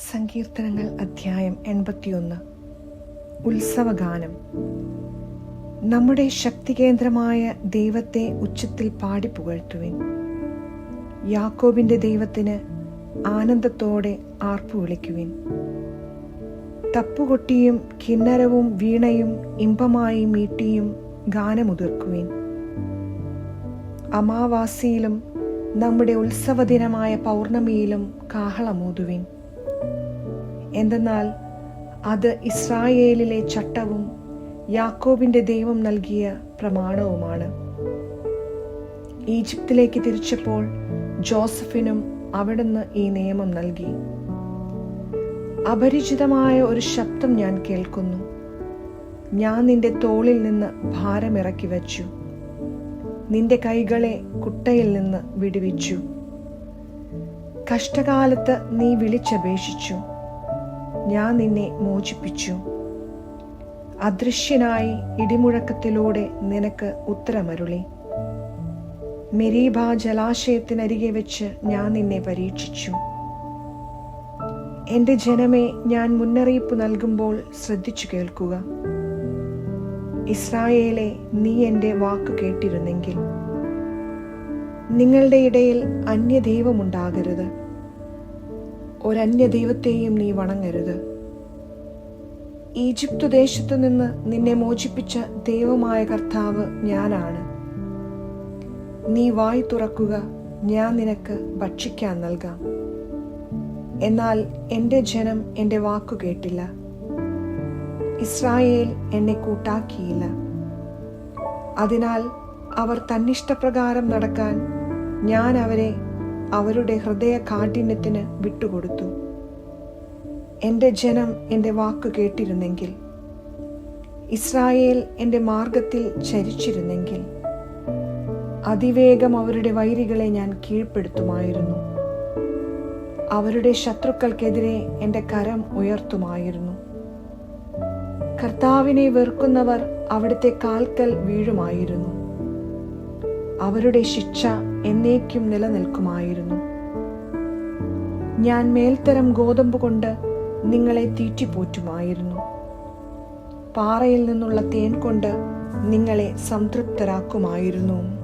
സങ്കീർത്തനങ്ങൾ അധ്യായം എൺപത്തിയൊന്ന്. ഉത്സവഗാനം. നമ്മുടെ ശക്തികേന്ദ്രമായ ദൈവത്തെ ഉച്ചത്തിൽ പാടി പുകഴ്ത്തുവിൻ. യാക്കോബിന്റെ ദൈവത്തിന് ആനന്ദത്തോടെ ആർപ്പു വിളിക്കുവിൻ. തപ്പുകൊട്ടിയും കിന്നരവും വീണയും ഇമ്പമായി മീട്ടിയും ഗാനമുതിർക്കുവിൻ. അമാവാസിയിലും നമ്മുടെ ഉത്സവദിനമായ പൗർണമിയിലും കാഹളമൂതുവിൻ. എന്തെന്നാൽ അത് ഇസ്രായേലിലെ ചട്ടവും യാക്കോബിന്റെ ദൈവം നൽകിയ പ്രമാണവുമാണ്. ഈജിപ്തിലേക്ക് തിരിച്ചപ്പോൾ ജോസഫിനും അവിടുന്ന് ഈ നിയമം നൽകി. അപരിചിതമായ ഒരു ശബ്ദം ഞാൻ കേൾക്കുന്നു. ഞാൻ നിന്റെ തോളിൽ നിന്ന് ഭാരമിറക്കി വച്ചു. നിന്റെ കൈകളെ കുട്ടയിൽ നിന്ന് വിടുവിച്ചു. കഷ്ടകാലത്ത് നീ വിളിച്ചപേക്ഷിച്ചു. ഞാൻ നിന്നെ മോചിപ്പിച്ചു. അദൃശ്യനായി ഇടിമുഴക്കത്തിലൂടെ നിനക്ക് ഉത്തരമരുളി. മെരീബ ജലാശയത്തിനരികെ വെച്ച് ഞാൻ നിന്നെ പരീക്ഷിച്ചു. എന്റെ ജനമേ ഞാൻ മുന്നറിയിപ്പ് നൽകുമ്പോൾ ശ്രദ്ധിച്ചു കേൾക്കുക. ഇസ്രായേലെ നീ എന്റെ വാക്കു കേട്ടിരുന്നെങ്കിൽ. നിങ്ങളുടെ ഇടയിൽ അന്യദൈവമുണ്ടാകരുത്. ഒരന്യ ദൈവത്തെയും നീ വണങ്ങരുത്. ഈജിപ്തു ദേശത്തു നിന്ന് നിന്നെ മോചിപ്പിച്ച ദൈവമായ കർത്താവ് ഞാനാണ്. നീ വായി തുറക്കുക ഞാൻ നിനക്ക് ഭക്ഷിക്കാൻ നൽകാം. എന്നാൽ എന്റെ ജനം എന്റെ വാക്കു കേട്ടില്ല. ഇസ്രായേൽ എന്നെ കൂട്ടാക്കിയില്ല. അതിനാൽ അവർ തന്നിഷ്ടപ്രകാരം നടക്കാൻ ഞാൻ അവരെ അവരുടെ ഹൃദയ കാഠിന്യത്തിന് വിട്ടുകൊടുത്തു. എന്റെ ജനം എന്റെ വാക്ക് കേട്ടിരുന്നെങ്കിൽ ഇസ്രായേൽ എന്റെ മാർഗത്തിൽ ചരിച്ചിരുന്നെങ്കിൽ അതിവേഗം അവരുടെ വൈരികളെ ഞാൻ കീഴ്പ്പെടുത്തുമായിരുന്നു. അവരുടെ ശത്രുക്കൾക്കെതിരെ എന്റെ കരം ഉയർത്തുമായിരുന്നു. കർത്താവിനെ വെറുക്കുന്നവർ അവിടുത്തെ കാൽക്കൽ വീഴുമായിരുന്നു. അവരുടെ ശിക്ഷ എന്നേക്കും നിലനിൽക്കുമായിരുന്നു. ഞാൻ മേൽത്തരം ഗോതമ്പ് കൊണ്ട് നിങ്ങളെ തീറ്റിപ്പോറ്റുമായിരുന്നു. പാറയിൽ നിന്നുള്ള തേൻ കൊണ്ട് നിങ്ങളെ സംതൃപ്തരാക്കുമായിരുന്നു.